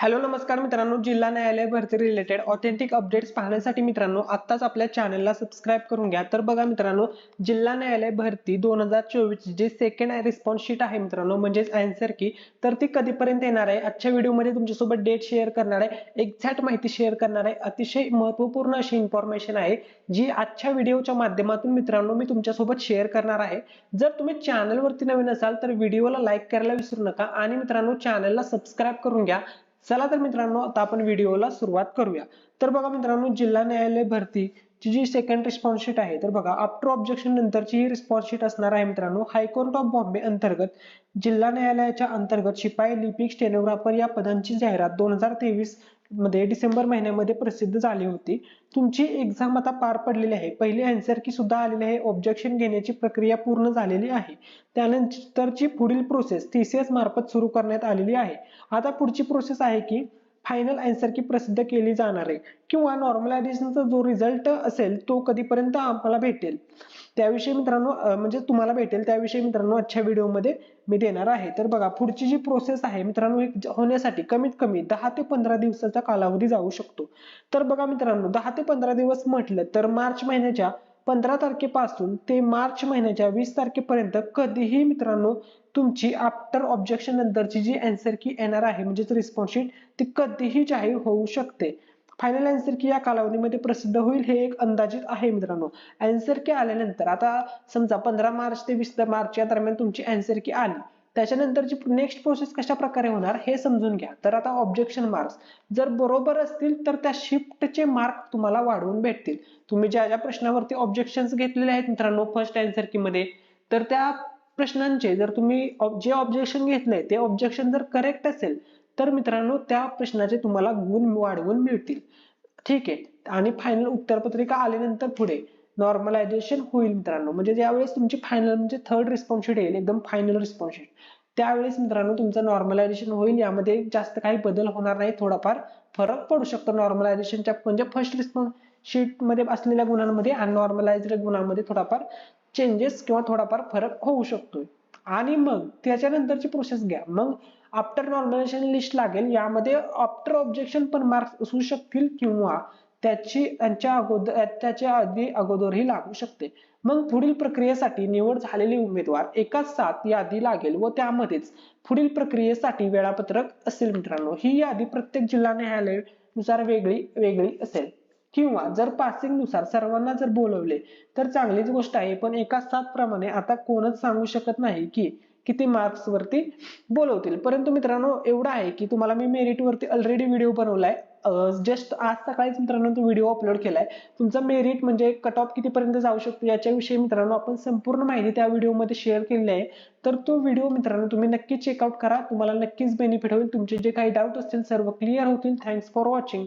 Hello नमस्कार मित्रांनो. जिल्हा न्यायालय भरती रिलेटेड ऑथेंटिक अपडेट्स पाहण्यासाठी मित्रांनो आत्ताच आपल्या चॅनलला सबस्क्राईब करून घ्या. तर बघा मित्रांनो जिल्हा न्यायालय भरती दोन हजार चोवीस जे सेकंड रिस्पॉन्स शीट आहे मित्रांनो म्हणजेच आन्सर की तर ती कधीपर्यंत येणार आहे? आजच्या व्हिडिओमध्ये तुमच्यासोबत डेट शेअर करणार आहे. एक्झॅक्ट माहिती शेअर करणार आहे. अतिशय महत्त्वपूर्ण अशी इन्फॉर्मेशन आहे जी आजच्या व्हिडिओच्या माध्यमातून मित्रांनो मी तुमच्यासोबत शेअर करणार आहे. जर तुम्ही चॅनलवरती नवीन असाल तर व्हिडिओला लाईक करायला विसरू नका. आणि मित्रांनो चॅनलला सबस्क्राईब करून घ्या. चला तर मित्रांनो आता आपण व्हिडिओला सुरुवात करूया. तर बघा मित्रांनो जिल्हा न्यायालय भरती ची जी सेकंड रिस्पॉन्स शीट आहे तर बघा आफ्टर ऑब्जेक्शन नंतरची ही रिस्पॉन्स शीट असणार आहे मित्रांनो हायकोर्ट ऑफ बॉम्बे अंतर्गत. जिल्हा न्यायालयाच्या अंतर्गत शिपाई लिपिक स्टेनोग्राफर या पदांची जाहिरात दोन हजार तेवीस मध्ये डिसेंबर महिन्यामध्ये प्रसिद्ध झाली होती. तुमची एक्झाम आता पार पडलेली आहे. पहिली आन्सर की सुद्धा आलेली आहे ऑब्जेक्शन घेण्याची प्रक्रिया पूर्ण झालेली आहे. त्यानंतरची पुढील प्रोसेस टीसीएस मार्फत सुरू करण्यात आलेली आहे. आता पुढची प्रोसेस आहे की फायनल आन्सर की प्रसिद्ध केली जाणार आहे. किंवा नॉर्मलायझेशनचा जो रिझल्ट असेल तो कधीपर्यंत आम्हाला भेटेल. त्याविषयी मित्रांनो म्हणजे तुम्हाला भेटेल त्याविषयी मित्रांनो आजच्या व्हिडिओमध्ये मी देणार आहे. तर बघा पुढची जी प्रोसेस आहे मित्रांनो होण्यासाठी कमीत कमी दहा ते पंधरा दिवसाचा कालावधी जाऊ शकतो. तर बघा मित्रांनो दहा ते पंधरा दिवस म्हटलं तर मार्च महिन्याच्या पंधरा तारखेपासून ते मार्च महिन्याच्या वीस तारखेपर्यंत कधीही मित्रांनो तुमची आफ्टर ऑब्जेक्शन नंतरची जी अँसर की येणार आहे म्हणजेच रिस्पॉन्स शीट ती कधीही जाहीर होऊ शकते. फायनल अँसर की या कालावधीमध्ये प्रसिद्ध होईल हे एक अंदाजित आहे मित्रांनो. अँसर की आल्यानंतर आता समजा पंधरा मार्च ते वीस मार्च या दरम्यान तुमची अँसर की आली. त्याच्यानंतरची नेक्स्ट प्रोसेस कशा प्रकारे होणार हे समजून घ्या. तर आता ऑब्जेक्शन मार्क्स जर बरोबर असतील तर त्या शिफ्टचे मार्क तुम्हाला वाढवून भेटतील. तुम्ही ज्या ज्या प्रश्नावरती ऑब्जेक्शन घेतलेले आहेत मित्रांनो फर्स्ट अँसर की मध्ये तर त्या प्रश्नांचे जर तुम्ही जे ऑब्जेक्शन घेतलंय ते ऑब्जेक्शन जर करेक्ट असेल तर मित्रांनो त्या प्रश्नाचे तुम्हाला गुण वाढवून मिळतील. ठीक आहे. आणि फायनल उत्तरपत्रिका आल्यानंतर पुढे. नॉर्मलायझेशन होईल मित्रांनो. म्हणजे ज्यावेळेस तुमची फायनल म्हणजे थर्ड रिस्पॉन्स शीट येईल एकदम फायनल रिस्पॉन्स शीट त्यावेळेस मित्रांनो तुमचं नॉर्मलायझेशन होईल. यामध्ये जास्त काही बदल होणार नाही. थोडाफार फरक पडू शकतो नॉर्मलायझेशनच्या म्हणजे फर्स्ट रिस्पॉन्स शीटमध्ये असलेल्या गुणांमध्ये आणि नॉर्मलाइज्ड गुणांमध्ये थोडाफार चेंजेस किंवा थोडाफार फरक होऊ शकतोय. आणि मग त्याच्यानंतरची प्रोसेस घ्या. मग आफ्टर नॉर्मलायझेशन लिस्ट लागेल. यामध्ये आफ्टर ऑब्जेक्शन पण मार्क्स असू शकतील किंवा त्याची त्यांच्या अगोदर त्याच्या आधी अगोदरही लागू शकते. मग पुढील प्रक्रियेसाठी निवड झालेले उमेदवार एकाच साथ यादी लागेल व त्यामध्येच पुढील प्रक्रियेसाठी वेळापत्रक असेल मित्रांनो. ही यादी प्रत्येक जिल्हा न्यायालयानुसार वेगळी वेगळी असेल. किंवा जर पासिंगनुसार सर्वांना जर बोलवले तर चांगलीच गोष्ट आहे. पण एका सात प्रमाणे आता कोणच सांगू शकत नाही की किती मार्क्स वरती बोलवतील. परंतु मित्रांनो एवढं आहे की तुम्हाला मी मेरिट वरती ऑलरेडी व्हिडिओ बनवलाय. जस्ट आज सकाळीच मित्रांनो तो व्हिडिओ अपलोड केलाय. तुमचा मेरिट म्हणजे कट ऑफ कितीपर्यंत जाऊ शकतो याच्याविषयी मित्रांनो आपण संपूर्ण माहिती त्या व्हिडिओमध्ये शेअर केलेली आहे. तर तो व्हिडिओ मित्रांनो तुम्ही नक्कीच चेकआउट करा. तुम्हाला नक्कीच बेनिफिट होईल. तुमचे जे काही डाऊट असतील सर्व क्लिअर होतील. Thanks for watching